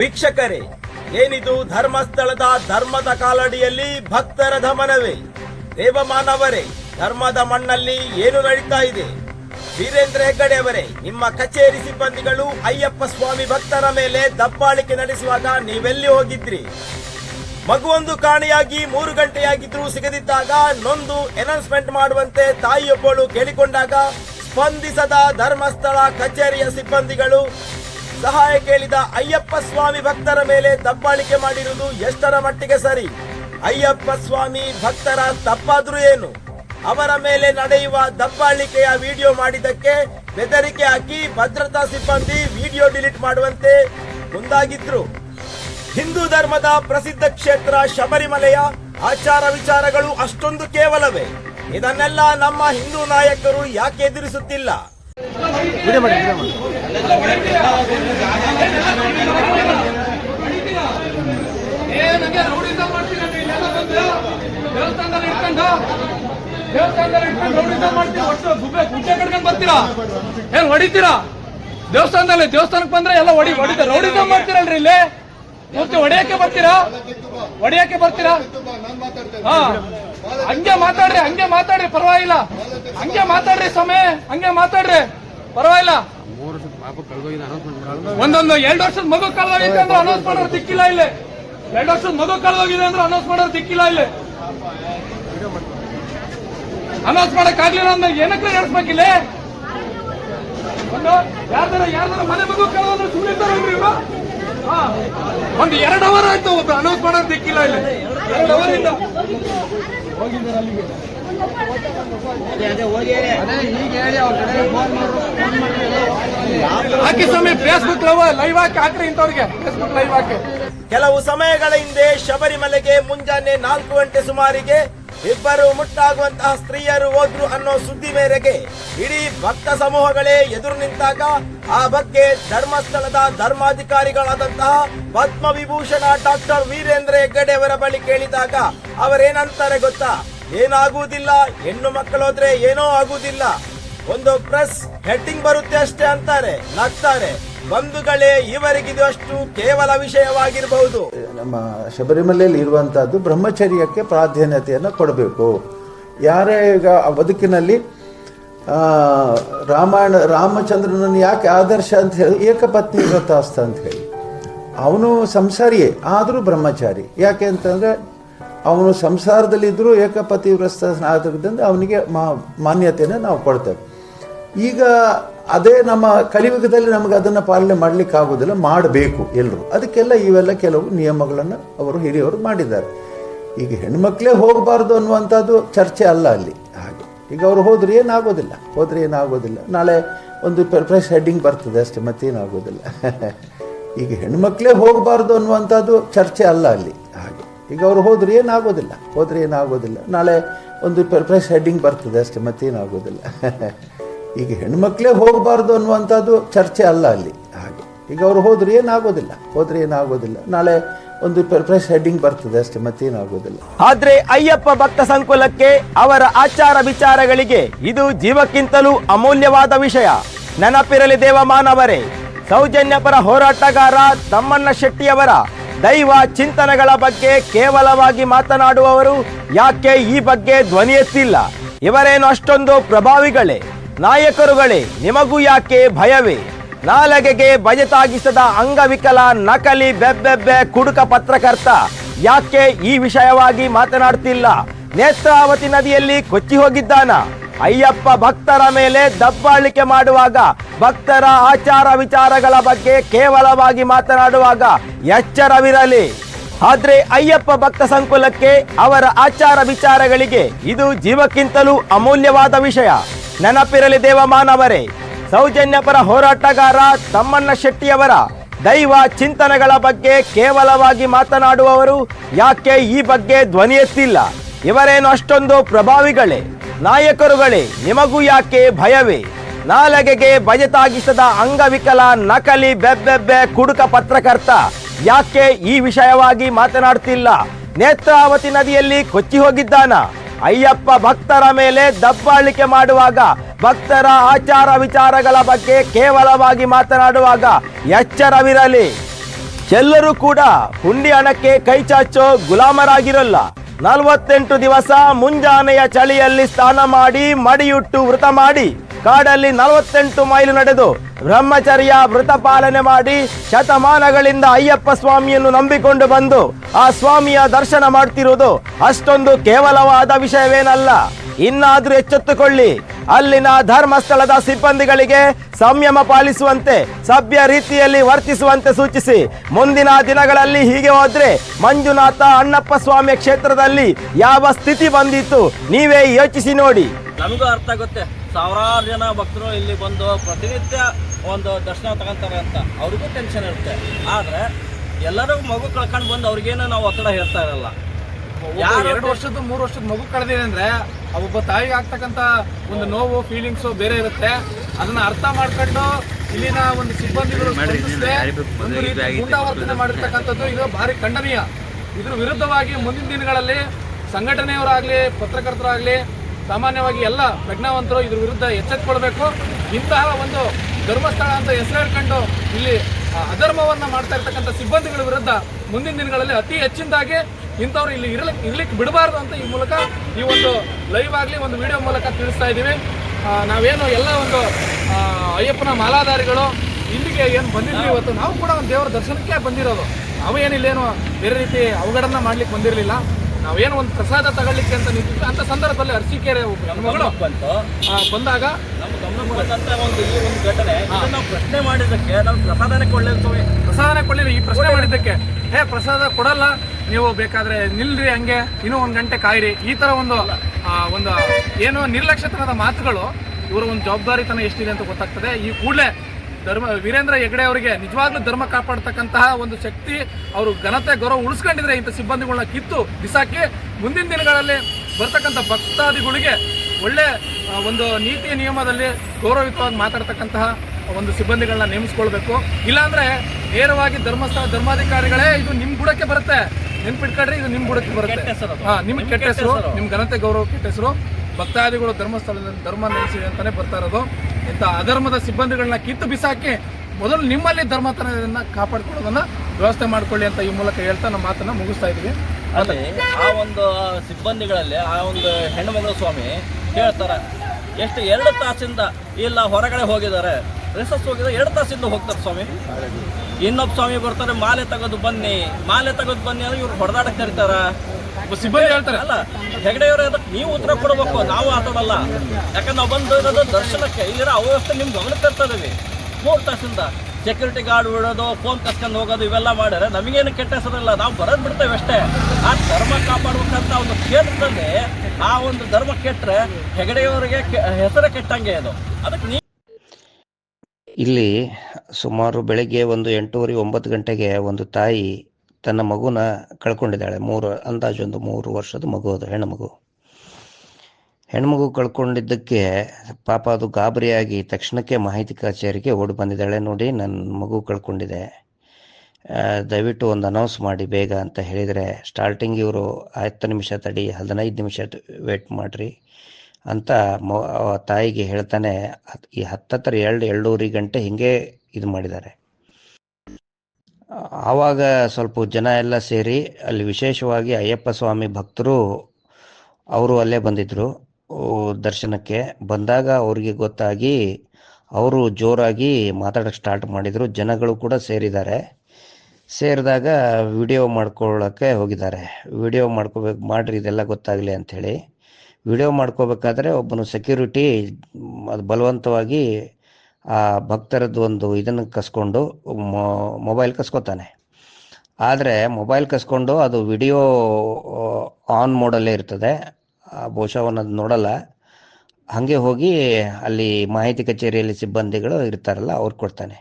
ವೀಕ್ಷಕರೇ, ಏನಿದು ಧರ್ಮಸ್ಥಳದ ಧರ್ಮದ ಕಾಲಡಿಯಲ್ಲಿ ಭಕ್ತರ ಧಮನವೇ ದೇವಮಾನವರೇ, ಧರ್ಮದ ಮಣ್ಣಲ್ಲಿ ಏನು ನಡೀತಾ ಇದೆ? ವೀರೇಂದ್ರ ಹೆಗ್ಗಡೆ ಅವರೇ, ನಿಮ್ಮ ಕಚೇರಿ ಸಿಬ್ಬಂದಿಗಳು ಅಯ್ಯಪ್ಪ ಸ್ವಾಮಿ ಭಕ್ತರ ಮೇಲೆ ದಬ್ಬಾಳಿಕೆ ನಡೆಸುವಾಗ ನೀವೆಲ್ಲಿ ಹೋಗಿದ್ರಿ? ಮಗುವೊಂದು ಕಾಣೆಯಾಗಿ ಮೂರು ಗಂಟೆಯಾಗಿದ್ರು ಸಿಗದಿದ್ದಾಗ ನೊಂದು ಅನೌನ್ಸ್ಮೆಂಟ್ ಮಾಡುವಂತೆ ತಾಯಿಯೊಬ್ಬಳು ಕೇಳಿಕೊಂಡಾಗ, ಸ್ಪಂದಿಸದ ಧರ್ಮಸ್ಥಳ ಕಚೇರಿಯ ಸಿಬ್ಬಂದಿಗಳು ಸಹಾಯ ಕೇಳಿದ ಅಯ್ಯಪ್ಪ ಸ್ವಾಮಿ ಭಕ್ತರ ಮೇಲೆ ದಬ್ಬಾಳಿಕೆ ಮಾಡಿರುವುದು ಎಷ್ಟರ ಮಟ್ಟಿಗೆ ಸರಿ? ಅಯ್ಯಪ್ಪ ಸ್ವಾಮಿ ಭಕ್ತರ ತಪ್ಪಾದ್ರೂ ಏನು? ಅವರ ಮೇಲೆ ನಡೆಯುವ ದಬ್ಬಾಳಿಕೆಯ ವಿಡಿಯೋ ಮಾಡಿದ್ದಕ್ಕೆ ಬೆದರಿಕೆ ಹಾಕಿ ಭದ್ರತಾ ಸಿಬ್ಬಂದಿ ವಿಡಿಯೋ ಡಿಲೀಟ್ ಮಾಡುವಂತೆ ಮುಂದಾಗಿದ್ರು. ಹಿಂದೂ ಧರ್ಮದ ಪ್ರಸಿದ್ಧ ಕ್ಷೇತ್ರ ಶಬರಿಮಲೆಯ ಆಚಾರ ವಿಚಾರಗಳು ಅಷ್ಟೊಂದು ಕೇವಲವೇ. ಇದನ್ನೆಲ್ಲ ನಮ್ಮ ಹಿಂದೂ ನಾಯಕರು ಯಾಕೆ ಎದುರಿಸುತ್ತಿಲ್ಲ? ದೇವಸ್ಥಾನದಲ್ಲಿ ಇಟ್ಕೊಂಡು ದೇವಸ್ಥಾನದಲ್ಲಿ ಇಟ್ಕೊಂಡು ರೌಡಿಸಂ ಮಾಡ್ತೀರಾ ಒಟ್ಟು ಗುಬ್ಬೆ ಗುಡ್ಡೆ ಕಡ್ಕೊಂಡು ಬರ್ತೀರಾ? ಏನ್ ಹೊಡಿತೀರಾ? ದೇವಸ್ಥಾನದಲ್ಲಿ ದೇವಸ್ಥಾನಕ್ಕೆ ಬಂದ್ರೆ ಎಲ್ಲ ಹೊಡಿ ಹೊಡಿತ ರೌಡಿಸಂ ಮಾಡ್ತೀರಲ್ರಿ ಇಲ್ಲಿ? ಮತ್ತೆ ಹೊಡೆಯಕ್ಕೆ ಬರ್ತೀರಾ? ಹೊಡೆಯಕ್ಕೆ ಬರ್ತೀರಾ? ಹಾ. ಹಂಗೆ ಮಾತಾಡ್ರಿ ಹಂಗೆ ಮಾತಾಡ್ರಿ, ಪರವಾಗಿಲ್ಲ. ಹಂಗೆ ಮಾತಾಡ್ರಿ ಸಮಯ ಹಂಗೆ ಮಾತಾಡ್ರಿ. ಪರವಾಗಿಲ್ಲ. ಒಂದೊಂದು ಎರಡು ವರ್ಷದ ಮಗು ಕಳೆದೋಗಿದೆ ಅಂದ್ರೆ ಅನೌನ್ಸ್ ಮಾಡೋರು ದಿಕ್ಕಿಲ್ಲ ಇಲ್ಲಿ. ಎರಡು ವರ್ಷದ ಮಗು ಕಳೆದೋಗಿದೆ ಅಂದ್ರೆ ಅನೌನ್ಸ್ ಮಾಡೋರು ದಿಕ್ಕಿಲ್ಲ ಇಲ್ಲಿ. ಅನೌನ್ಸ್ ಮಾಡಕ್ ಆಗ್ಲಿಲ್ಲ ಅಂದ್ರೆ ಏನಕ್ಕೆ ನಡೆಸ್ಬೇಕಿಲ್ಲ ಒಂದು, ಯಾರ್ದಾರ ಯಾರ್ದಾರ ಮನೆ ಮಗು ಕಳೆದ್ರೆ ಸುಮ್ಮನೆ ಇವರು. ಒಂದು ಎರಡು ಅವರ್ ಆಯ್ತು ಒಬ್ಬ ಅನೌನ್ಸ್ ಮಾಡೋದು ದಿಕ್ಕಿಲ್ಲ ಇಲ್ಲಿ. ಎರಡು ಅವರ್ ಇಂದ ಹಾಕಿ ಸ್ವಾಮಿ ಫೇಸ್ಬುಕ್ ಲೈವ್ ಹಾಕಿ, ಹಾಕ್ರಿ ಇಂಥವ್ರಿಗೆ. ಫೇಸ್ಬುಕ್ ಲೈವ್ ಹಾಕಿ. ಕೆಲವು ಸಮಯಗಳ ಹಿಂದೆ ಶಬರಿಮಲೆಗೆ ಮುಂಜಾನೆ ನಾಲ್ಕು ಗಂಟೆ ಸುಮಾರಿಗೆ ಇಬ್ಬರು ಮುಟ್ಟಾಗುವಂತಹ ಸ್ತ್ರೀಯರು ಹೋದ್ರು ಅನ್ನೋ ಸುದ್ದಿ ಮೇರೆಗೆ ಇಡೀ ಭಕ್ತ ಸಮೂಹಗಳೇ ಎದುರು ನಿಂತಾಗ ಆ ಬಗ್ಗೆ ಧರ್ಮಸ್ಥಳದ ಧರ್ಮಾಧಿಕಾರಿಗಳಾದಂತಹ ಪದ್ಮ ವಿಭೂಷಣ ಡಾಕ್ಟರ್ ವೀರೇಂದ್ರ ಹೆಗ್ಗಡೆ ಅವರ ಬಳಿ ಕೇಳಿದಾಗ ಅವರೇನಂತಾರೆ ಗೊತ್ತಾ? ಏನಾಗುವುದಿಲ್ಲ, ಹೆಣ್ಣು ಮಕ್ಕಳೋದ್ರೆ ಏನೋ ಆಗುವುದಿಲ್ಲ. ಒಂದು ಪ್ರೆಸ್ ಹೆಡ್ಡಿಂಗ್ ಬರುತ್ತೆ ಅಷ್ಟೇ ಅಂತಾರೆ, ನಗ್ತಾರೆ. ಬಂಧುಗಳೇ ಇವರಿಗಿದು ಅಷ್ಟು ಕೇವಲ ವಿಷಯವಾಗಿರಬಹುದು. ನಮ್ಮ ಶಬರಿಮಲೆಯಲ್ಲಿ ಇರುವಂತಹದ್ದು ಬ್ರಹ್ಮಚರ್ಯಕ್ಕೆ ಪ್ರಾಧಾನ್ಯತೆಯನ್ನು ಕೊಡಬೇಕು. ಯಾರೇ ಈಗ ಬದುಕಿನಲ್ಲಿ ರಾಮಾಯಣ, ರಾಮಚಂದ್ರನನ್ನು ಯಾಕೆ ಆದರ್ಶ ಅಂತ ಹೇಳಿ, ಏಕಪತ್ನಿ ವ್ರತಾಸ್ತ ಅಂತ ಹೇಳಿ. ಅವನು ಸಂಸಾರಿಯೇ, ಆದರೂ ಬ್ರಹ್ಮಚಾರಿ. ಯಾಕೆ ಅಂತಂದರೆ, ಅವನು ಸಂಸಾರದಲ್ಲಿದ್ದರೂ ಏಕಪತಿ ವ್ರತ ಆದ್ರಿಂದ ಅವನಿಗೆ ಮಾನ್ಯತೆಯನ್ನು ನಾವು ಕೊಡ್ತೇವೆ. ಈಗ ಅದೇ ನಮ್ಮ ಕಲಿಯುಗದಲ್ಲಿ ನಮಗೆ ಅದನ್ನು ಪಾಲನೆ ಮಾಡಲಿಕ್ಕೆ ಆಗೋದಿಲ್ಲ ಮಾಡಬೇಕು ಎಲ್ಲರೂ ಅದಕ್ಕೆಲ್ಲ ಇವೆಲ್ಲ ಕೆಲವು ನಿಯಮಗಳನ್ನು ಅವರು ಹಿರಿಯವರು ಮಾಡಿದ್ದಾರೆ. ಈಗ ಹೆಣ್ಮಕ್ಳೇ ಹೋಗಬಾರ್ದು ಅನ್ನುವಂಥದ್ದು ಚರ್ಚೆ ಅಲ್ಲ ಅಲ್ಲಿ. ಹಾಗೆ. ಈಗ ಅವರು ಹೋದ್ರೆ ಏನಾಗೋದಿಲ್ಲ. ಹೋದ್ರೆ ಏನಾಗೋದಿಲ್ಲ. ನಾಳೆ ಒಂದು ಪ್ರೆಸ್ ಹೆಡ್ಡಿಂಗ್ ಬರ್ತದೆ ಅಷ್ಟೇ, ಮತ್ತೇನಾಗೋದಿಲ್ಲ. ಈಗ ಹೆಣ್ಮಕ್ಳೇ ಹೋಗಬಾರ್ದು ಅನ್ನುವಂಥದ್ದು ಚರ್ಚೆ ಅಲ್ಲ ಅಲ್ಲಿ. ಹಾಗೆ. ಈಗ ಅವರು ಹೋದ್ರೆ ಏನಾಗೋದಿಲ್ಲ. ಹೋದ್ರೆ ಏನಾಗೋದಿಲ್ಲ. ನಾಳೆ ಒಂದು ಪ್ರೆಸ್ ಹೆಡ್ಡಿಂಗ್ ಬರ್ತದೆ ಅಷ್ಟೇ, ಮತ್ತೇನಾಗೋದಿಲ್ಲ. ಈಗ ಹೆಣ್ಮಕ್ಳೇ ಹೋಗಬಾರ್ದು ಅನ್ನುವಂಥದ್ದು ಚರ್ಚೆ ಅಲ್ಲ ಅಲ್ಲಿ. ಹಾಗೆ. ಈಗ ಅವರು ಹೋದ್ರೆ ಏನಾಗೋದಿಲ್ಲ. ಹೋದ್ರೆ ಏನಾಗೋದಿಲ್ಲ. ನಾಳೆ ಒಂದು ಪ್ರೆಸ್ ಹೆಡ್ಡಿಂಗ್ ಬರ್ತದೆ ಅಷ್ಟೇ, ಮತ್ತೇನಾಗೋದಿಲ್ಲ. ಆದ್ರೆ ಅಯ್ಯಪ್ಪ ಭಕ್ತ ಸಂಕುಲಕ್ಕೆ ಅವರ ಆಚಾರ ವಿಚಾರಗಳಿಗೆ ಇದು ಜೀವಕ್ಕಿಂತಲೂ ಅಮೂಲ್ಯವಾದ ವಿಷಯ. ನೆನಪಿರಲಿ ದೇವಮಾನವರೇ ಸೌಜನ್ಯಪರ ಹೋರಾಟಗಾರ ತಮ್ಮಣ್ಣ ಶೆಟ್ಟಿಯವರ ದೈವ ಚಿಂತನೆಗಳ ಬಗ್ಗೆ ಕೇವಲವಾಗಿ ಮಾತನಾಡುವವರು ಯಾಕೆ ಈ ಬಗ್ಗೆ ಧ್ವನಿ ಎತ್ತಿಲ್ಲ? ಇವರೇನು ಅಷ್ಟೊಂದು ಪ್ರಭಾವಿಗಳೇ? ನಾಯಕರುಗಳೇ, ನಿಮಗೂ ಯಾಕೆ ಭಯವೇ? ನಾಲಗೆಗೆ ಬಜೆತಾಗಿಸದ ಅಂಗವಿಕಲ, ನಕಲಿ, ಬೆಬ್ಬೆಬ್ಬೆ, ಕುಡುಕ ಪತ್ರಕರ್ತ, ಯಾಕೆ ಈ ವಿಷಯವಾಗಿ ಮಾತನಾಡ್ತಿಲ್ಲ? ನೇತ್ರಾವತಿ ನದಿಯಲ್ಲಿ ಕೊಚ್ಚಿ ಹೋಗಿದ್ದಾನ? ಅಯ್ಯಪ್ಪ ಭಕ್ತರ ಮೇಲೆ ದಬ್ಬಾಳಿಕೆ ಮಾಡುವಾಗ, ಭಕ್ತರ ಆಚಾರ ವಿಚಾರಗಳ ಬಗ್ಗೆ ಕೇವಲವಾಗಿ ಮಾತನಾಡುವಾಗ ಎಚ್ಚರವಿರಲಿ. ಆದ್ರೆ ಅಯ್ಯಪ್ಪ ಭಕ್ತ ಸಂಕುಲಕ್ಕೆ ಅವರ ಆಚಾರ ವಿಚಾರಗಳಿಗೆ ಇದು ಜೀವಕ್ಕಿಂತಲೂ ಅಮೂಲ್ಯವಾದ ವಿಷಯ. ನೆನಪಿರಲಿ ದೇವಮಾನವರೇ. ಸೌಜನ್ಯಪರ ಹೋರಾಟಗಾರ ತಮ್ಮಣ್ಣ ಶೆಟ್ಟಿಯವರ ದೈವ ಚಿಂತನೆಗಳ ಬಗ್ಗೆ ಕೇವಲವಾಗಿ ಮಾತನಾಡುವವರು ಯಾಕೆ ಈ ಬಗ್ಗೆ ಧ್ವನಿ ಎತ್ತಿಲ್ಲ? ಇವರೇನು ಅಷ್ಟೊಂದು ಪ್ರಭಾವಿಗಳೇ? ನಾಯಕರುಗಳೇ, ನಿಮಗೂ ಯಾಕೆ ಭಯವೇ? ನಾಲಗೆಗೆ ಬಜೆತಾಗಿಸದ ಅಂಗವಿಕಲ, ನಕಲಿ, ಬೆಬ್ಬೆಬ್ಬೆ, ಕುಡುಕ ಪತ್ರಕರ್ತ ಯಾಕೆ ಈ ವಿಷಯವಾಗಿ ಮಾತನಾಡ್ತಿಲ್ಲ? ನೇತ್ರಾವತಿ ನದಿಯಲ್ಲಿ ಕೊಚ್ಚಿ ಹೋಗಿದ್ದಾನ? ಅಯ್ಯಪ್ಪ ಭಕ್ತರ ಮೇಲೆ ದಬ್ಬಾಳಿಕೆ ಮಾಡುವಾಗ, ಭಕ್ತರ ಆಚಾರ ವಿಚಾರಗಳ ಬಗ್ಗೆ ಕೇವಲವಾಗಿ ಮಾತನಾಡುವಾಗ ಎಚ್ಚರವಿರಲಿ. ಎಲ್ಲರೂ ಕೂಡ ಹುಂಡಿ ಹಣಕ್ಕೆ ಕೈ ಚಾಚೋ ಗುಲಾಮರಾಗಿರಲ್ಲ. ನಲವತ್ತೆಂಟು ದಿವಸ ಮುಂಜಾನೆಯ ಚಳಿಯಲ್ಲಿ ಸ್ನಾನ ಮಾಡಿ, ಮಡಿಯುಟ್ಟು ವೃತ ಮಾಡಿ. ಕಾಡಲ್ಲಿ ನಲವತ್ತೆಂಟು ಮೈಲು ನಡೆದು ಬ್ರಹ್ಮಚರ್ಯ ವೃತ ಪಾಲನೆ ಮಾಡಿ ಶತಮಾನಗಳಿಂದ ಅಯ್ಯಪ್ಪ ಸ್ವಾಮಿಯನ್ನು ನಂಬಿಕೊಂಡು ಬಂದು ಆ ಸ್ವಾಮಿಯ ದರ್ಶನ ಮಾಡ್ತಿರುವುದು ಅಷ್ಟೊಂದು ಕೇವಲವಾದ ವಿಷಯವೇನಲ್ಲ. ಇನ್ನಾದರೂ ಎಚ್ಚೆತ್ತುಕೊಳ್ಳಿ. ಅಲ್ಲಿನ ಧರ್ಮಸ್ಥಳದ ಸಿಬ್ಬಂದಿಗಳಿಗೆ ಸಂಯಮ ಪಾಲಿಸುವಂತೆ, ಸಭ್ಯ ರೀತಿಯಲ್ಲಿ ವರ್ತಿಸುವಂತೆ ಸೂಚಿಸಿ, ಮುಂದಿನ ದಿನಗಳಲ್ಲಿ ಹೀಗೆ ಹೋದ್ರೆ ಮಂಜುನಾಥ ಅಣ್ಣಪ್ಪ ಸ್ವಾಮಿಯ ಕ್ಷೇತ್ರದಲ್ಲಿ ಯಾವ ಸ್ಥಿತಿ ಬಂದಿತ್ತು ನೀವೇ ಯೋಚಿಸಿ ನೋಡಿ. ನಮಗೂ ಅರ್ಥ ಆಗುತ್ತೆ. ಸಾವಿರಾರು ಜನ ಭಕ್ತರು ಇಲ್ಲಿ ಬಂದು ಪ್ರತಿನಿತ್ಯ ಒಂದು ದರ್ಶನ ತಗೊಂತಾರೆ ಅಂತ. ಅವ್ರಿಗೂ ಟೆನ್ಷನ್ ಇರುತ್ತೆ. ಆದರೆ ಎಲ್ಲರೂ ಮಗು ಕಳ್ಕೊಂಡು ಬಂದು ಅವ್ರಿಗೇನು ನಾವು ಒತ್ತಡ ಹೇಳ್ತಾ ಇರಲ್ಲ. ಯಾರು ಎರಡು ವರ್ಷದ ಮೂರು ವರ್ಷದ ಮಗು ಕಳೆದಿದೆ ಅಂದ್ರೆ ಒಬ್ಬ ತಾಯಿಗೆ ಆಗ್ತಕ್ಕಂತ ಒಂದು ನೋವು ಫೀಲಿಂಗ್ಸ್ ಬೇರೆ ಇರುತ್ತೆ. ಅದನ್ನ ಅರ್ಥ ಮಾಡ್ಕೊಂಡು ಇಲ್ಲಿನ ಒಂದು ಸಿಬ್ಬಂದಿಗಳು ಗೂಂಡಾವರ್ತನೆ ಮಾಡಿರ್ತಕ್ಕಂಥದ್ದು ಇದು ಭಾರಿ ಖಂಡನೀಯ. ಇದ್ರ ವಿರುದ್ಧವಾಗಿ ಮುಂದಿನ ದಿನಗಳಲ್ಲಿ ಸಂಘಟನೆಯವರಾಗ್ಲಿ ಪತ್ರಕರ್ತರಾಗ್ಲಿ ಸಾಮಾನ್ಯವಾಗಿ ಎಲ್ಲ ಪ್ರಜ್ಞಾವಂತರು ಇದ್ರ ವಿರುದ್ಧ ಎಚ್ಚೆತ್ಕೊಳ್ಬೇಕು. ಇಂತಹ ಒಂದು ಧರ್ಮಸ್ಥಳ ಅಂತ ಹೆಸರು ಹೇಳ್ಕೊಂಡು ಇಲ್ಲಿ ಅಧರ್ಮವನ್ನು ಮಾಡ್ತಾ ಇರ್ತಕ್ಕಂಥ ಸಿಬ್ಬಂದಿಗಳ ವಿರುದ್ಧ ಮುಂದಿನ ದಿನಗಳಲ್ಲಿ ಅತಿ ಹೆಚ್ಚಿನದಾಗಿ ಇಂಥವ್ರು ಇಲ್ಲಿ ಇರಲಿಕ್ಕೆ ಇರ್ಲಿಕ್ಕೆ ಬಿಡಬಾರ್ದು ಅಂತ ಈ ಮೂಲಕ ಈ ಒಂದು ಲೈವ್ ಆಗಲಿ ಒಂದು ವಿಡಿಯೋ ಮೂಲಕ ತಿಳಿಸ್ತಾ ಇದ್ದೀವಿ. ನಾವೇನು ಎಲ್ಲ ಒಂದು ಅಯ್ಯಪ್ಪನ ಮಾಲಾಧಾರಿಗಳು ಇಲ್ಲಿಗೆ ಏನು ಬಂದಿದ್ವಿ ಇವತ್ತು, ನಾವು ಕೂಡ ಒಂದು ದೇವರ ದರ್ಶನಕ್ಕೆ ಬಂದಿರೋದು. ನಾವು ಏನಿಲ್ಲೇನು ಬೇರೆ ರೀತಿ ಅವಘಡನ ಮಾಡ್ಲಿಕ್ಕೆ ಬಂದಿರಲಿಲ್ಲ. ನಾವೇನು ಒಂದು ಪ್ರಸಾದ ತಗೊಳ್ಳಿಕ್ಕೆ ಅಂತ ನಿಂತಿದ್ವಿ ಅಂತ ಸಂದರ್ಭದಲ್ಲಿ ಅರಸೀಕೆರೆ ಮಗಳು ಬಂತು. ಬಂದಾಗ ನಮ್ಮ ಗಮನಕ್ಕೆ ಒಂದು ಈ ಒಂದು ಘಟನೆ ನಾವು ಪ್ರಶ್ನೆ ಮಾಡಿದ್ದಕ್ಕೆ ನಾವು ಪ್ರಸಾದನೆ ಕೊಳ್ಳಿರ್ತೀವಿ ಪ್ರಸಾದನೇ ಕೊಡಲಿಲ್ಲ ಈ ಪ್ರಶ್ನೆ ಮಾಡಿದ್ದಕ್ಕೆ. ಹೇ ಪ್ರಸಾದ ಕೊಡಲ್ಲ ನೀವು ಬೇಕಾದ್ರೆ ನಿಲ್ರಿ ಹಂಗೆ ಇನ್ನೂ ಒಂದು ಗಂಟೆ ಕಾಯಿರಿ. ಈ ತರ ಒಂದು ಒಂದು ಏನು ನಿರ್ಲಕ್ಷ್ಯತನದ ಮಾತುಗಳು ಇವರ ಒಂದು ಜವಾಬ್ದಾರಿತನ ಎಷ್ಟಿದೆ ಅಂತ ಗೊತ್ತಾಗ್ತದೆ. ಈ ಕೂಡಲೇ ಧರ್ಮ ವೀರೇಂದ್ರ ಹೆಗ್ಡೆ ಅವರಿಗೆ ನಿಜವಾಗ್ಲೂ ಧರ್ಮ ಕಾಪಾಡ್ತಕ್ಕಂತಹ ಒಂದು ಶಕ್ತಿ ಅವರು ಘನತೆ ಗೌರವ ಉಳಿಸ್ಕೊಂಡಿದ್ರೆ ಇಂಥ ಸಿಬ್ಬಂದಿಗಳನ್ನ ಕಿತ್ತು ಬಿಸಾಕಿ ಮುಂದಿನ ದಿನಗಳಲ್ಲಿ ಬರ್ತಕ್ಕಂಥ ಭಕ್ತಾದಿಗಳಿಗೆ ಒಳ್ಳೆ ಒಂದು ನೀತಿ ನಿಯಮದಲ್ಲಿ ಗೌರವಯುತವಾಗಿ ಮಾತಾಡ್ತಕ್ಕಂತಹ ಒಂದು ಸಿಬ್ಬಂದಿಗಳನ್ನ ನೇಮಿಸ್ಕೊಳ್ಬೇಕು. ಇಲ್ಲಾಂದ್ರೆ ನೇರವಾಗಿ ಧರ್ಮಸ್ಥಳ ಧರ್ಮಾಧಿಕಾರಿಗಳೇ ಇದು ನಿಮ್ ಗುಡಕ್ಕೆ ಬರುತ್ತೆ. ನೆನ್ಪಿಟ್ಕೊಂಡ್ರೆ ಇದು ನಿಮ್ ಗುಡಕ್ಕೆ ಬರುತ್ತೆ. ಹಾ ನಿಮ್ಗೆ ಕೆಟ್ಟ ಹೆಸರು. ನಿಮ್ ಘನತೆ ಗೌರವ ಕೆಟ್ಟ ಹೆಸರು. ಭಕ್ತಾದಿಗಳು ಧರ್ಮಸ್ಥಳದಲ್ಲಿ ಧರ್ಮ ನೆಲೆಸಿ ಅಂತಾನೆ ಬರ್ತಾ ಇರೋದು. ಇಂಥ ಅಧರ್ಮದ ಸಿಬ್ಬಂದಿಗಳನ್ನ ಕಿತ್ತು ಬಿಸಾಕಿ ಮೊದಲು ನಿಮ್ಮಲ್ಲಿ ಧರ್ಮತನದನ್ನ ಕಾಪಾಡಿಕೊಳ್ಳೋದನ್ನ ವ್ಯವಸ್ಥೆ ಮಾಡ್ಕೊಳ್ಳಿ ಅಂತ ಈ ಮೂಲಕ ಹೇಳ್ತಾ ನಮ್ಮ ಮಾತನ್ನ ಮುಗಿಸ್ತಾ ಇದೀವಿ ಅಲ್ಲಿ ಆ ಒಂದು ಸಿಬ್ಬಂದಿಗಳಲ್ಲಿ ಆ ಒಂದು ಹೆಣ್ಣುಮಗಳು ಸ್ವಾಮಿ ಹೇಳ್ತಾರೆ, ಎಷ್ಟು ಎರಡು ತಾಸಿಂದ ಇಲ್ಲ ಹೊರಗಡೆ ಹೋಗಿದ್ದಾರೆ, ರಿಸರ್ಚ್ ಹೋಗಿದ್ರೆ ಎರಡು ತಾಸಿಂದ ಹೋಗ್ತಾರೆ ಸ್ವಾಮಿ. ಇನ್ನೊಬ್ಬ ಸ್ವಾಮಿ ಬರ್ತಾರೆ, ಮಾಲೆ ತೆಗೆದು ಬನ್ನಿ, ಮಾಲೆ ತೆಗೆದು ಬನ್ನಿ ಅಂದ್ರೆ ಇವ್ರು ಹೊಡೆದಾಡಕ್ಕೆ ಕರೀತಾರ. ಸಿಬ್ಬಂದಿ ಹೇಳ್ತಾರೆ. ಅಲ್ಲ ಹೆಗಡೆಯವರು ಅದಕ್ಕೆ ನೀವು ಉತ್ತರ ಕೊಡಬೇಕು ನಾವು ಆತಾಡಲ್ಲ ಯಾಕಂದ್ರೆ ನಾವು ಬಂದು ಇರೋದು ದರ್ಶನಕ್ಕೆ. ಇಲ್ಲಿರೋ ಅವ್ಯವಸ್ಥೆ ನಿಮ್ಗೆ ಗಮನಕ್ಕೆ ತರ್ತಾ ಇದೀವಿ ಮೂರು ತಾಸಿಂದ ಸೆಕ್ಯೂರಿಟಿ ಗಾರ್ಡ್ ಬಿಡೋದು ಫೋನ್ ಕಸ್ಕೊಂಡು ಹೋಗೋದು ಇವೆಲ್ಲ ಮಾಡಿದ್ರೆ ನಮಗೇನು ಕೆಟ್ಟ ಹೆಸರಿಲ್ಲ ನಾವು ಬರೋದು ಬಿಡ್ತೇವೆ ಅಷ್ಟೇ. ಆ ಧರ್ಮ ಕಾಪಾಡಬೇಕಂತ ಒಂದು ಕ್ಷೇತ್ರದಲ್ಲಿ ಆ ಒಂದು ಧರ್ಮ ಕೆಟ್ಟರೆ ಹೆಗಡೆಯವರಿಗೆ ಕೆ- ಹೆಸರೇ ಕೆಟ್ಟಂಗೆ ಅದು. ಅದಕ್ಕೆ ನೀ ಇಲ್ಲಿ ಸುಮಾರು ಬೆಳಗ್ಗೆ ಒಂದು ಎಂಟೂವರೆ ಒಂಬತ್ತು ಗಂಟೆಗೆ ಒಂದು ತಾಯಿ ತನ್ನ ಮಗುನ ಕಳ್ಕೊಂಡಿದ್ದಾಳೆ. ಮೂರು ಅಂದಾಜು ಒಂದು ಮೂರು ವರ್ಷದ ಮಗು ಅದು ಹೆಣ್ಮಗು ಮಗು. ಹೆಣ್ಮಗು ಕಳ್ಕೊಂಡಿದ್ದಕ್ಕೆ ಪಾಪ ಅದು ಗಾಬರಿಯಾಗಿ ತಕ್ಷಣಕ್ಕೆ ಮಾಹಿತಿ ಕಚೇರಿಗೆ ಓಡಿ ಬಂದಿದ್ದಾಳೆ. ನೋಡಿ, ನನ್ನ ಮಗು ಕಳ್ಕೊಂಡಿದೆ. ದಯವಿಟ್ಟು ಒಂದು ಅನೌನ್ಸ್ ಮಾಡಿ, ಬೇಗ ಅಂತ ಹೇಳಿದರೆ. ಸ್ಟಾರ್ಟಿಂಗ್ ಇವರು ಹತ್ತು ನಿಮಿಷ ತಡಿ, ಹದಿನೈದು ನಿಮಿಷ ವೇಟ್ ಮಾಡಿರಿ ಅಂತ ಮ ತಾಯಿಗೆ ಹೇಳ್ತಾನೆ. ಈ ಹತ್ತತ್ರ ಎರಡು, ಎರಡೂವರೆ ಗಂಟೆ ಹಿಂಗೆ ಇದು ಮಾಡಿದ್ದಾರೆ. ಆವಾಗ ಸ್ವಲ್ಪ ಜನ ಎಲ್ಲ ಸೇರಿ ಅಲ್ಲಿ ವಿಶೇಷವಾಗಿ ಅಯ್ಯಪ್ಪ ಸ್ವಾಮಿ ಭಕ್ತರು ಅವರು ಅಲ್ಲೇ ಬಂದಿದ್ದರು ದರ್ಶನಕ್ಕೆ. ಬಂದಾಗ ಅವರಿಗೆ ಗೊತ್ತಾಗಿ ಅವರು ಜೋರಾಗಿ ಮಾತಾಡೋಕ್ಕೆ ಸ್ಟಾರ್ಟ್ ಮಾಡಿದರು. ಜನಗಳು ಕೂಡ ಸೇರಿದ್ದಾರೆ. ಸೇರಿದಾಗ ವಿಡಿಯೋ ಮಾಡ್ಕೊಳ್ಳೋಕ್ಕೆ ಹೋಗಿದ್ದಾರೆ. ವಿಡಿಯೋ ಮಾಡ್ಕೋಬೇಕು, ಮಾಡ್ರಿ, ಇದೆಲ್ಲ ಗೊತ್ತಾಗಲಿ ಅಂಥೇಳಿ ವಿಡಿಯೋ ಮಾಡ್ಕೋಬೇಕಾದ್ರೆ ಒಬ್ಬನು ಸೆಕ್ಯೂರಿಟಿ ಅದು ಬಲವಂತವಾಗಿ ಆ ಭಕ್ತರದ್ದು ಒಂದು ಇದನ್ನು ಕಸ್ಕೊಂಡು ಮೊಬೈಲ್ ಕಸ್ಕೊತಾನೆ. ಆದರೆ ಮೊಬೈಲ್ ಕಸ್ಕೊಂಡು ಅದು ವಿಡಿಯೋ ಆನ್ ಮೋಡಲ್ಲೇ ಇರ್ತದೆ. ಬಹುಶಃ ಅವನದು ನೋಡಲ್ಲ. ಹಾಗೆ ಹೋಗಿ ಅಲ್ಲಿ ಮಾಹಿತಿ ಕಚೇರಿಯಲ್ಲಿ ಸಿಬ್ಬಂದಿಗಳು ಇರ್ತಾರಲ್ಲ, ಅವ್ರು ಕೊಡ್ತಾನೆ.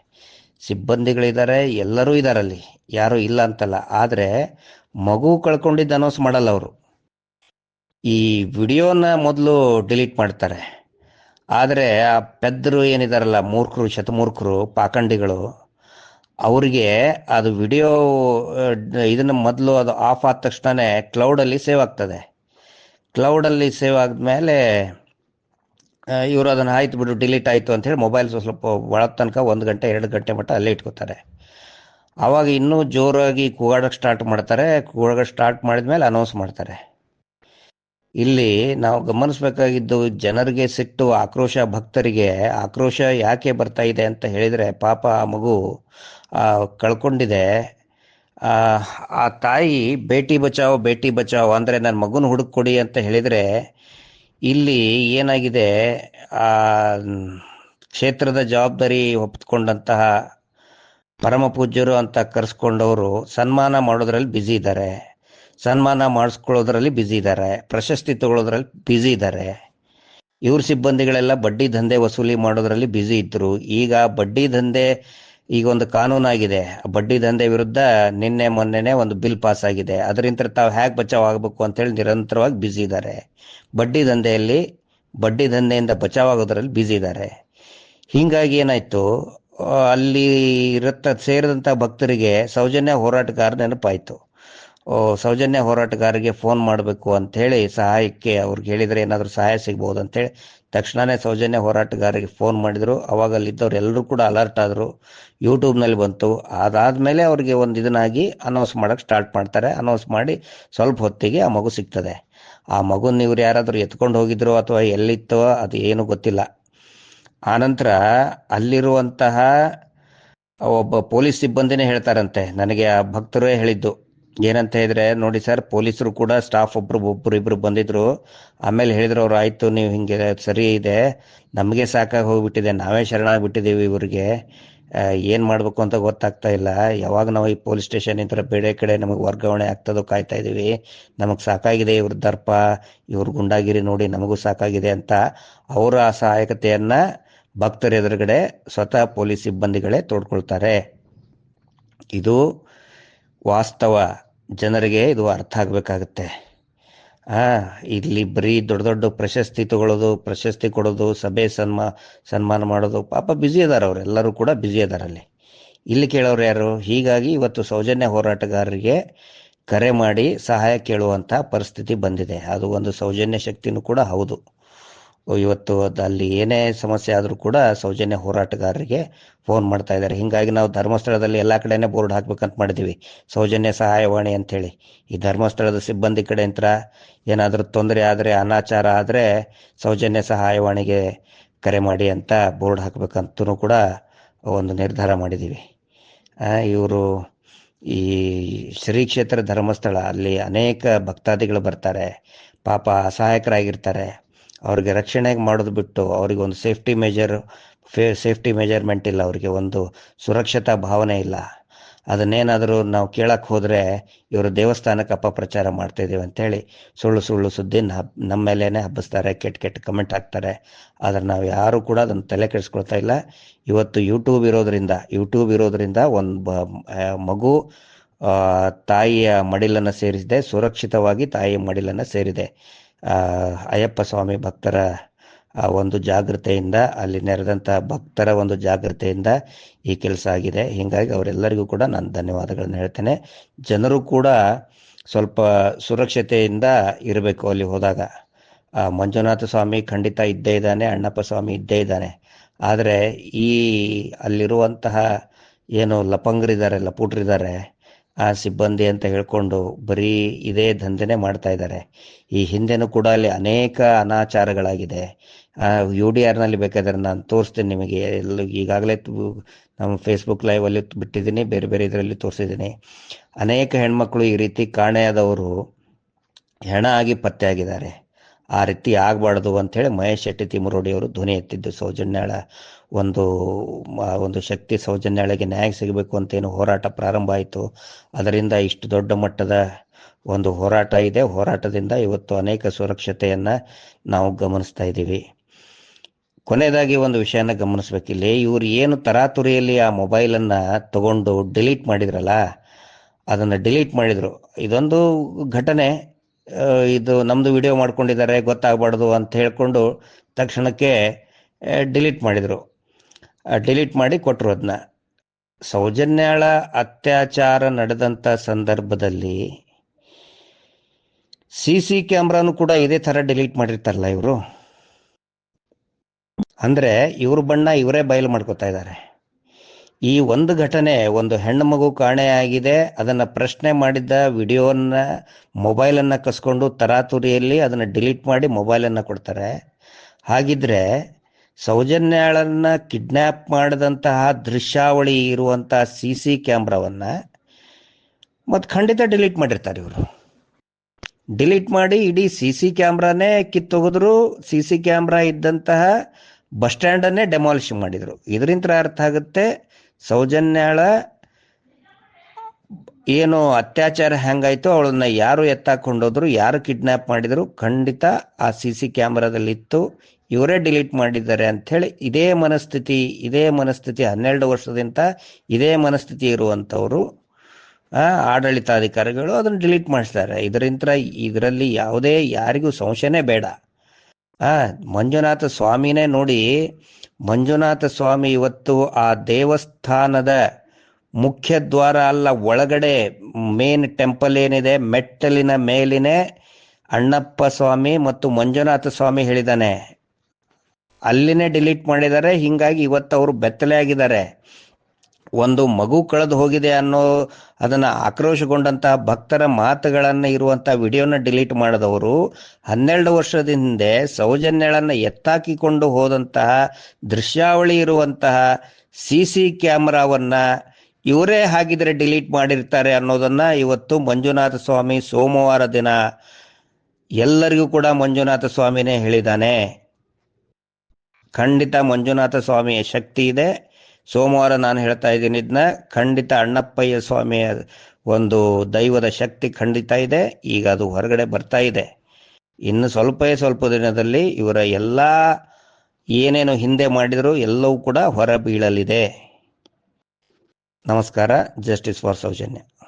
ಸಿಬ್ಬಂದಿಗಳಿದ್ದಾರೆ ಎಲ್ಲರೂ ಇದ್ದಾರೆ ಅಲ್ಲಿ ಯಾರೂ ಇಲ್ಲ ಅಂತಲ್ಲ. ಆದರೆ ಮಗು ಕಳ್ಕೊಂಡಿದ್ದು ಅನೌನ್ಸ್ ಮಾಡಲ್ಲ ಅವರು. ಈ ವಿಡಿಯೋನ ಮೊದಲು ಡಿಲೀಟ್ ಮಾಡ್ತಾರೆ. ಆದರೆ ಆ ಪೆದ್ದರು ಏನಿದಾರಲ್ಲ, ಮೂರ್ಖರು, ಶತಮೂರ್ಖರು, ಪಾಖಂಡಿಗಳು, ಅವರಿಗೆ ಅದು ವಿಡಿಯೋ ಇದನ್ನು ಮೊದಲು ಅದು ಆಫ್ ಆದ ತಕ್ಷಣವೇ ಕ್ಲೌಡಲ್ಲಿ ಸೇವ್ ಆಗ್ತದೆ. ಕ್ಲೌಡಲ್ಲಿ ಸೇವ್ ಆದಮೇಲೆ ಇವರು ಅದನ್ನು ಆಯ್ತು ಬಿಡು, ಡಿಲೀಟ್ ಆಯಿತು ಹೇಳಿ ಮೊಬೈಲ್ ಸ್ವಲ್ಪ ಒಳಗೆ ತನಕ ಒಂದು ಗಂಟೆ, ಎರಡು ಗಂಟೆ ಮಟ್ಟ ಅಲ್ಲೇ ಇಟ್ಕೋತಾರೆ. ಆವಾಗ ಇನ್ನೂ ಜೋರಾಗಿ ಕೂಗಾಡೋಕ್ಕೆ ಸ್ಟಾರ್ಟ್ ಮಾಡ್ತಾರೆ. ಕೂಗಾಡೋಕ್ಕೆ ಸ್ಟಾರ್ಟ್ ಮಾಡಿದ್ಮೇಲೆ ಅನೌನ್ಸ್ ಮಾಡ್ತಾರೆ. ಇಲ್ಲಿ ನಾವು ಗಮನಿಸಬೇಕಾಗಿದ್ದು ಜನರಿಗೆ ಸಿಟ್ಟು ಆಕ್ರೋಶ ಭಕ್ತರಿಗೆ ಆಕ್ರೋಶ ಯಾಕೆ ಬರ್ತಾ ಇದೆ ಅಂತ ಹೇಳಿದರೆ ಪಾಪ ಆ ಮಗು ಕಳ್ಕೊಂಡಿದೆ. ಆ, ತಾಯಿ ಬೇಟಿ ಬಚಾವ್ ಬೇಟಿ ಬಚಾವ್ ಅಂದರೆ ನನ್ನ ಮಗುನ ಹುಡುಕೊಡಿ ಅಂತ ಹೇಳಿದರೆ ಇಲ್ಲಿ ಏನಾಗಿದೆ? ಆ ಕ್ಷೇತ್ರದ ಜವಾಬ್ದಾರಿ ಒಪ್ಪಿಕೊಂಡಂತಹ ಪರಮ ಪೂಜ್ಯರು ಅಂತ ಕರೆಸ್ಕೊಂಡವರು ಸನ್ಮಾನ ಮಾಡೋದ್ರಲ್ಲಿ ಬ್ಯುಸಿ ಇದ್ದಾರೆ. ಸನ್ಮಾನ ಮಾಡಿಸ್ಕೊಳ್ಳೋದ್ರಲ್ಲಿ ಬ್ಯುಸಿ ಇದ್ದಾರೆ ಪ್ರಶಸ್ತಿ ತಗೊಳ್ಳೋದ್ರಲ್ಲಿ ಬ್ಯುಸಿ ಇದ್ದಾರೆ ಇವ್ರ ಸಿಬ್ಬಂದಿಗಳೆಲ್ಲ ಬಡ್ಡಿ ದಂಧೆ ವಸೂಲಿ ಮಾಡೋದ್ರಲ್ಲಿ ಬ್ಯುಸಿ ಇದ್ರು. ಈಗ ಬಡ್ಡಿ ದಂಧೆ ಈಗ ಒಂದು ಕಾನೂನಾಗಿದೆ ಬಡ್ಡಿ ದಂಧೆ ವಿರುದ್ಧ ನಿನ್ನೆ ಮೊನ್ನೆನೆ ಒಂದು ಬಿಲ್ ಪಾಸ್ ಆಗಿದೆ. ಅದರಿಂದ ತಾವು ಹೇಗೆ ಬಚಾವ್ ಆಗಬೇಕು ಅಂತೇಳಿ ನಿರಂತರವಾಗಿ ಬ್ಯುಸಿ ಇದ್ದಾರೆ ಬಡ್ಡಿ ದಂಧೆಯಲ್ಲಿ ಬಡ್ಡಿ ದಂಧೆಯಿಂದ ಬಚಾವ್ ಆಗೋದ್ರಲ್ಲಿ ಬ್ಯುಸಿ ಇದ್ದಾರೆ ಹೀಗಾಗಿ ಏನಾಯ್ತು? ಅಲ್ಲಿ ಇರುತ್ತ ಸೇರಿದಂಥ ಭಕ್ತರಿಗೆ ಸೌಜನ್ಯ ಹೋರಾಟಗಾರ ನೆನಪಾಯ್ತು. ಸೌಜನ್ಯ ಹೋರಾಟಗಾರರಿಗೆ ಫೋನ್ ಮಾಡಬೇಕು ಅಂಥೇಳಿ ಸಹಾಯಕ್ಕೆ ಅವ್ರಿಗೆ ಹೇಳಿದರೆ ಏನಾದರೂ ಸಹಾಯ ಸಿಗ್ಬೋದು ಅಂತೇಳಿ ತಕ್ಷಣವೇ ಸೌಜನ್ಯ ಹೋರಾಟಗಾರರಿಗೆ ಫೋನ್ ಮಾಡಿದರು. ಅವಾಗ ಅಲ್ಲಿದ್ದವ್ರು ಎಲ್ಲರೂ ಕೂಡ ಅಲರ್ಟ್ ಆದರು. ಯೂಟ್ಯೂಬ್ನಲ್ಲಿ ಬಂತು. ಅದಾದಮೇಲೆ ಅವ್ರಿಗೆ ಒಂದು ಇದನ್ನಾಗಿ ಅನೌನ್ಸ್ ಮಾಡೋಕ್ಕೆ ಸ್ಟಾರ್ಟ್ ಮಾಡ್ತಾರೆ. ಅನೌನ್ಸ್ ಮಾಡಿ ಸ್ವಲ್ಪ ಹೊತ್ತಿಗೆ ಆ ಮಗು ಸಿಗ್ತದೆ. ಆ ಮಗುನ ಇವ್ರು ಯಾರಾದರೂ ಎತ್ಕೊಂಡು ಹೋಗಿದ್ರು ಅಥವಾ ಎಲ್ಲಿತ್ತೋ ಅದು ಏನೂ ಗೊತ್ತಿಲ್ಲ. ಆನಂತರ ಅಲ್ಲಿರುವಂತಹ ಒಬ್ಬ ಪೊಲೀಸ್ ಸಿಬ್ಬಂದಿನೇ ಹೇಳ್ತಾರಂತೆ. ನನಗೆ ಆ ಭಕ್ತರೇ ಹೇಳಿದ್ದು. ಏನಂತ ಹೇಳಿದ್ರೆ ನೋಡಿ ಸರ್, ಪೊಲೀಸರು ಕೂಡ ಸ್ಟಾಫ್ ಒಬ್ರು ಒಬ್ರು ಇಬ್ರು ಬಂದಿದ್ರು. ಆಮೇಲೆ ಹೇಳಿದ್ರು ಅವ್ರು, ಆಯ್ತು, ನೀವು ಹಿಂಗೆ ಸರಿ ಇದೆ. ನಮಗೆ ಸಾಕಾಗಿ ಹೋಗ್ಬಿಟ್ಟಿದೆ. ನಾವೇ ಶರಣಾಗ್ಬಿಟ್ಟಿದ್ದೀವಿ ಇವ್ರಿಗೆ. ಏನು ಮಾಡ್ಬೇಕು ಅಂತ ಗೊತ್ತಾಗ್ತಾ ಇಲ್ಲ. ಯಾವಾಗ ನಾವು ಈ ಪೊಲೀಸ್ ಸ್ಟೇಷನ್ ಇಂತರ ಬೇರೆ ಕಡೆ ನಮಗೆ ವರ್ಗಾವಣೆ ಆಗ್ತದೋ ಕಾಯ್ತಾ ಇದೀವಿ. ನಮಗೆ ಸಾಕಾಗಿದೆ ಇವ್ರ ದರ್ಪ. ಇವ್ರ ಗುಂಡಾಗಿರಿ ನೋಡಿ ನಮಗೂ ಸಾಕಾಗಿದೆ ಅಂತ ಅವರ ಆ ಸಹಾಯಕತೆಯನ್ನ ಭಕ್ತರ ಎದುರುಗಡೆ ಸ್ವತಃ ಪೊಲೀಸ್ ಸಿಬ್ಬಂದಿಗಳೇ ತೋಡ್ಕೊಳ್ತಾರೆ. ಇದು ವಾಸ್ತವ ಜನರಿಗೆ ಇದು ಅರ್ಥ ಆಗಬೇಕಾಗತ್ತೆ. ಹಾಂ ಇಲ್ಲಿ ಬರೀ ದೊಡ್ಡ ದೊಡ್ಡ ಪ್ರಶಸ್ತಿ ತಗೊಳ್ಳೋದು, ಪ್ರಶಸ್ತಿ ಕೊಡೋದು, ಸಭೆ ಸನ್ಮಾ, ಸನ್ಮಾನ ಮಾಡೋದು, ಪಾಪ ಬ್ಯುಸಿ ಅದಾರ ಅವ್ರು, ಎಲ್ಲರೂ ಕೂಡ ಬ್ಯುಸಿ ಅದಾರಲ್ಲಿ ಇಲ್ಲಿ ಕೇಳೋರು ಯಾರು? ಹೀಗಾಗಿ ಇವತ್ತು ಸೌಜನ್ಯ ಹೋರಾಟಗಾರರಿಗೆ ಕರೆ ಮಾಡಿ ಸಹಾಯ ಕೇಳುವಂಥ ಪರಿಸ್ಥಿತಿ ಬಂದಿದೆ. ಅದು ಒಂದು ಸೌಜನ್ಯ ಶಕ್ತಿನೂ ಕೂಡ ಹೌದು. ಇವತ್ತು ಅಲ್ಲಿ ಏನೇ ಸಮಸ್ಯೆ ಆದರೂ ಕೂಡ ಸೌಜನ್ಯ ಹೋರಾಟಗಾರರಿಗೆ ಫೋನ್ ಮಾಡ್ತಾ ಇದ್ದಾರೆ. ಹಿಂಗಾಗಿ ನಾವು ಧರ್ಮಸ್ಥಳದಲ್ಲಿ ಎಲ್ಲ ಕಡೆನೆ ಬೋರ್ಡ್ ಹಾಕ್ಬೇಕಂತ ಮಾಡಿದ್ದೀವಿ. ಸೌಜನ್ಯ ಸಹಾಯವಾಣಿ ಅಂಥೇಳಿ. ಈ ಧರ್ಮಸ್ಥಳದ ಸಿಬ್ಬಂದಿ ಕಡೆಯಿಂದ ಏನಾದರೂ ತೊಂದರೆ ಆದರೆ, ಅನಾಚಾರ ಆದರೆ ಸೌಜನ್ಯ ಸಹಾಯವಾಣಿಗೆ ಕರೆ ಮಾಡಿ ಅಂತ ಬೋರ್ಡ್ ಹಾಕ್ಬೇಕಂತೂ ಕೂಡ ಒಂದು ನಿರ್ಧಾರ ಮಾಡಿದ್ದೀವಿ. ಇವರು ಈ ಶ್ರೀ ಕ್ಷೇತ್ರ ಧರ್ಮಸ್ಥಳ ಅಲ್ಲಿ ಅನೇಕ ಭಕ್ತಾದಿಗಳು ಬರ್ತಾರೆ. ಪಾಪ ಅಸಹಾಯಕರಾಗಿರ್ತಾರೆ. ಅವ್ರಿಗೆ ರಕ್ಷಣೆಗೆ ಮಾಡೋದು ಬಿಟ್ಟು ಅವ್ರಿಗೆ ಒಂದು ಸೇಫ್ಟಿ ಮೆಜರ್ ಫೇ ಸೇಫ್ಟಿ ಮೆಜರ್ಮೆಂಟ್ ಇಲ್ಲ ಅವರಿಗೆ, ಒಂದು ಸುರಕ್ಷತಾ ಭಾವನೆ ಇಲ್ಲ. ಅದನ್ನೇನಾದರೂ ನಾವು ಕೇಳಕ್ಕೆ ಹೋದರೆ ಇವರು ದೇವಸ್ಥಾನಕ್ಕೆ ಅಪಪ್ರಚಾರ ಮಾಡ್ತಾ ಅಂತೇಳಿ ಸುಳ್ಳು ಸುಳ್ಳು ಸುದ್ದಿ ನಮ್ಮ ಮೇಲೇ ಹಬ್ಬಿಸ್ತಾರೆ, ಕೆಟ್ಟ ಕೆಟ್ಟ ಕಮೆಂಟ್ ಹಾಕ್ತಾರೆ. ಆದರೆ ನಾವು ಯಾರೂ ಕೂಡ ಅದನ್ನು ತಲೆ ಕೆಡಿಸ್ಕೊಳ್ತಾ ಇಲ್ಲ. ಇವತ್ತು ಯೂಟ್ಯೂಬ್ ಇರೋದರಿಂದ ಯೂಟ್ಯೂಬ್ ಇರೋದರಿಂದ ಒಂದು ಬ ಮಗು ತಾಯಿಯ ಮಡಿಲನ್ನು ಸೇರಿಸಿದೆ, ಸುರಕ್ಷಿತವಾಗಿ ತಾಯಿಯ ಮಡಿಲನ್ನು ಸೇರಿದೆ. ಅಯ್ಯಪ್ಪ ಸ್ವಾಮಿ ಭಕ್ತರ ಒಂದು ಜಾಗೃತೆಯಿಂದ ಅಲ್ಲಿ ನೆರೆದಂಥ ಭಕ್ತರ ಒಂದು ಜಾಗೃತೆಯಿಂದ ಈ ಕೆಲಸ ಆಗಿದೆ. ಹೀಗಾಗಿ ಅವರೆಲ್ಲರಿಗೂ ಕೂಡ ನಾನು ಧನ್ಯವಾದಗಳನ್ನು ಹೇಳ್ತೇನೆ. ಜನರು ಕೂಡ ಸ್ವಲ್ಪ ಸುರಕ್ಷತೆಯಿಂದ ಇರಬೇಕು ಅಲ್ಲಿ ಹೋದಾಗ. ಮಂಜುನಾಥ ಸ್ವಾಮಿ ಖಂಡಿತ ಇದ್ದೇ ಇದ್ದಾನೆ, ಅಣ್ಣಪ್ಪ ಸ್ವಾಮಿ ಇದ್ದೇ ಇದ್ದಾನೆ. ಆದರೆ ಈ ಅಲ್ಲಿರುವಂತಹ ಏನು ಲಪಂಗರಿದ್ದಾರೆ, ಲಪುಟ್ರಿದ್ದಾರೆ ಆ ಸಿಬ್ಬಂದಿ ಅಂತ ಹೇಳ್ಕೊಂಡು ಬರೀ ಇದೇ ದಂಧೆನೇ ಮಾಡ್ತಾ ಇದ್ದಾರೆ. ಈ ಹಿಂದೆನೂ ಕೂಡ ಅಲ್ಲಿ ಅನೇಕ ಅನಾಚಾರಗಳಾಗಿದೆ. ಯು ಡಿ ಆರ್ನಲ್ಲಿ ಬೇಕಾದರೆ ನಾನು ತೋರಿಸ್ತೀನಿ ನಿಮಗೆ. ಎಲ್ಲ ಈಗಾಗಲೇ ನಮ್ಮ ಫೇಸ್ಬುಕ್ ಲೈವಲ್ಲಿ ಬಿಟ್ಟಿದ್ದೀನಿ, ಬೇರೆ ಬೇರೆ ಇದರಲ್ಲಿ ತೋರಿಸಿದ್ದೀನಿ. ಅನೇಕ ಹೆಣ್ಮಕ್ಳು ಈ ರೀತಿ ಕಾಣೆಯಾದವರು ಹೆಣ ಆಗಿ ಪತ್ತೆಯಾಗಿದ್ದಾರೆ. ಆ ರೀತಿ ಆಗಬಾರ್ದು ಅಂಥೇಳಿ ಮಹೇಶ್ ಶೆಟ್ಟಿ ತಿಮುರೋಡಿ ಅವರು ಧ್ವನಿ ಎತ್ತಿದ್ದು ಸೌಜನ್ಯಾಳ. ಒಂದು ಒಂದು ಶಕ್ತಿ ಸೌಜನ್ಯಗಳಿಗೆ ನ್ಯಾಯ ಸಿಗಬೇಕು ಅಂತ ಏನು ಹೋರಾಟ ಪ್ರಾರಂಭ ಆಯಿತು. ಅದರಿಂದ ಇಷ್ಟು ದೊಡ್ಡ ಮಟ್ಟದ ಒಂದು ಹೋರಾಟ ಇದೆ. ಹೋರಾಟದಿಂದ ಇವತ್ತು ಅನೇಕ ಸುರಕ್ಷತೆಯನ್ನು ನಾವು ಗಮನಿಸ್ತಾ ಇದ್ದೀವಿ. ಕೊನೆಯದಾಗಿ ಒಂದು ವಿಷಯನ ಗಮನಿಸ್ಬೇಕಿಲ್ಲಿ ಇವರು ಏನು ತರಾತುರಿಯಲ್ಲಿ ಆ ಮೊಬೈಲನ್ನು ತಗೊಂಡು ಡಿಲೀಟ್ ಮಾಡಿದ್ರಲ್ಲ, ಅದನ್ನು ಡಿಲೀಟ್ ಮಾಡಿದರು. ಇದೊಂದು ಘಟನೆ. ಇದು ನಮ್ಮದು ವಿಡಿಯೋ ಮಾಡ್ಕೊಂಡಿದ್ದಾರೆ, ಗೊತ್ತಾಗಬಾರ್ದು ಅಂತ ಹೇಳ್ಕೊಂಡು ತಕ್ಷಣಕ್ಕೆ ಡಿಲೀಟ್ ಮಾಡಿದರು. ಡಿಲೀಟ್ ಮಾಡಿ ಕೊಟ್ಟರು ಅದನ್ನ ಸೌಜನ್ಯಾಳ ಅತ್ಯಾಚಾರ ನಡೆದಂಥ ಸಂದರ್ಭದಲ್ಲಿ ಸಿ ಸಿ ಕ್ಯಾಮ್ರಾನು ಕೂಡ ಇದೇ ಥರ ಡಿಲೀಟ್ ಮಾಡಿರ್ತಾರಲ್ಲ ಇವರು. ಅಂದರೆ ಇವ್ರ ಬಣ್ಣ ಇವರೇ ಬಯಲು ಮಾಡ್ಕೋತಾ ಇದ್ದಾರೆ ಈ ಒಂದು ಘಟನೆ ಒಂದು ಹೆಣ್ಣು ಮಗು ಕಾಣೆಯಾಗಿದೆ ಅದನ್ನು ಪ್ರಶ್ನೆ ಮಾಡಿದ್ದ ವಿಡಿಯೋನ, ಮೊಬೈಲನ್ನು ಕಸ್ಕೊಂಡು ತರಾತುರಿಯಲ್ಲಿ ಅದನ್ನು ಡಿಲೀಟ್ ಮಾಡಿ ಮೊಬೈಲನ್ನು ಕೊಡ್ತಾರೆ. ಹಾಗಿದ್ರೆ ಸೌಜನ್ಯಾಳನ್ನ ಕಿಡ್ನ್ಯಾಪ್ ಮಾಡಿದಂತಹ ದೃಶ್ಯಾವಳಿ ಇರುವಂತಹ ಸಿ ಸಿ ಕ್ಯಾಮ್ರಾವನ್ನು ಮತ್ತು ಖಂಡಿತ ಡಿಲೀಟ್ ಮಾಡಿರ್ತಾರೆ ಇವರು. ಡಿಲೀಟ್ ಮಾಡಿ ಇಡೀ ಸಿ ಸಿ ಕ್ಯಾಮ್ರಾನೇ ಕಿತ್ತೊಗೆದ್ರು, ಸಿ ಸಿ ಕ್ಯಾಮ್ರಾ ಇದ್ದಂತಹ ಬಸ್ ಸ್ಟ್ಯಾಂಡನ್ನೇ ಡೆಮಾಲಿಷ್ ಮಾಡಿದರು. ಇದರಿಂದ ಅರ್ಥ ಆಗುತ್ತೆ, ಸೌಜನ್ಯಾಳ ಏನು ಅತ್ಯಾಚಾರ ಹೆಂಗಾಯ್ತು ಅವಳನ್ನ ಯಾರು ಎತ್ತಾಕೊಂಡೋದ್ರು, ಯಾರು ಕಿಡ್ನ್ಯಾಪ್ ಮಾಡಿದ್ರು ಖಂಡಿತ ಆ ಸಿ ಸಿ ಕ್ಯಾಮ್ರಾದಲ್ಲಿತ್ತು. ಇವರೇ ಡಿಲೀಟ್ ಮಾಡಿದ್ದಾರೆ ಅಂಥೇಳಿ ಇದೇ ಮನಸ್ಥಿತಿ ಇದೇ ಮನಸ್ಥಿತಿ ಹನ್ನೆರಡು ವರ್ಷದಿಂದ ಇದೇ ಮನಸ್ಥಿತಿ ಇರುವಂಥವರು ಆಡಳಿತಾಧಿಕಾರಿಗಳು ಅದನ್ನು ಡಿಲೀಟ್ ಮಾಡಿಸ್ತಾರೆ. ಇದರಿಂದ ಇದರಲ್ಲಿ ಯಾವುದೇ ಯಾರಿಗೂ ಸಂಶಯನೇ ಬೇಡ. ಆ, ಮಂಜುನಾಥ ಸ್ವಾಮಿನೇ ನೋಡಿ, ಮಂಜುನಾಥ ಸ್ವಾಮಿ ಇವತ್ತು ಆ ದೇವಸ್ಥಾನದ ಮುಖ್ಯ ದ್ವಾರ ಅಲ್ಲ, ಒಳಗಡೆ ಮೇನ್ ಟೆಂಪಲ್ ಏನಿದೆ, ಮೆಟ್ಟಲಿನ ಮೇಲಿನೇ ಅಣ್ಣಪ್ಪ ಸ್ವಾಮಿ ಮತ್ತು ಮಂಜುನಾಥ ಸ್ವಾಮಿ ಹೇಳಿದಾನೆ ಅಲ್ಲಿನೇ ಡಿಲೀಟ್ ಮಾಡಿದ್ದಾರೆ. ಹಿಂಗಾಗಿ ಇವತ್ತು ಅವರು ಬೆತ್ತಲೆ ಆಗಿದ್ದಾರೆ. ಒಂದು ಮಗು ಕಳೆದು ಹೋಗಿದೆ ಅನ್ನೋ ಅದನ್ನ ಆಕ್ರೋಶಗೊಂಡಂತಹ ಭಕ್ತರ ಮಾತುಗಳನ್ನ ಇರುವಂತಹ ವಿಡಿಯೋನ ಡಿಲೀಟ್ ಮಾಡಿದವರು ಹನ್ನೆರಡು ವರ್ಷದ ಹಿಂದೆ ಸೌಜನ್ಯಳನ್ನ ಎತ್ತಾಕಿಕೊಂಡು ಹೋದಂತಹ ದೃಶ್ಯಾವಳಿ ಇರುವಂತಹ ಸಿ ಸಿ ಕ್ಯಾಮ್ರಾವನ್ನ ಇವರೇ ಹಾಗಿದ್ರೆ ಡಿಲೀಟ್ ಮಾಡಿರ್ತಾರೆ ಅನ್ನೋದನ್ನ ಇವತ್ತು ಮಂಜುನಾಥ ಸ್ವಾಮಿ ಸೋಮವಾರ ದಿನ ಎಲ್ಲರಿಗೂ ಕೂಡ ಮಂಜುನಾಥ ಸ್ವಾಮಿನೇ ಹೇಳಿದ್ದಾನೆ. ಖಂಡಿತ ಮಂಜುನಾಥ ಸ್ವಾಮಿಯ ಶಕ್ತಿ ಇದೆ. ಸೋಮವಾರ ನಾನು ಹೇಳ್ತಾ ಇದ್ದೀನಿ ಇದನ್ನ ಖಂಡಿತ ಅಣ್ಣಪ್ಪಯ್ಯ ಸ್ವಾಮಿಯ ಒಂದು ದೈವದ ಶಕ್ತಿ ಖಂಡಿತ ಇದೆ. ಈಗ ಅದು ಹೊರಗಡೆ ಬರ್ತಾ ಇದೆ. ಇನ್ನು ಸ್ವಲ್ಪವೇ ಸ್ವಲ್ಪ ದಿನದಲ್ಲಿ ಇವರ ಎಲ್ಲ ಏನೇನು ಹಿಂದೆ ಮಾಡಿದರೂ ಎಲ್ಲವೂ ಕೂಡ ಹೊರ ಬೀಳಲಿದೆ ನಮಸ್ಕಾರ, ಜಸ್ಟಿಸ್ ಫಾರ್ ಸೌಜನ್ಯ.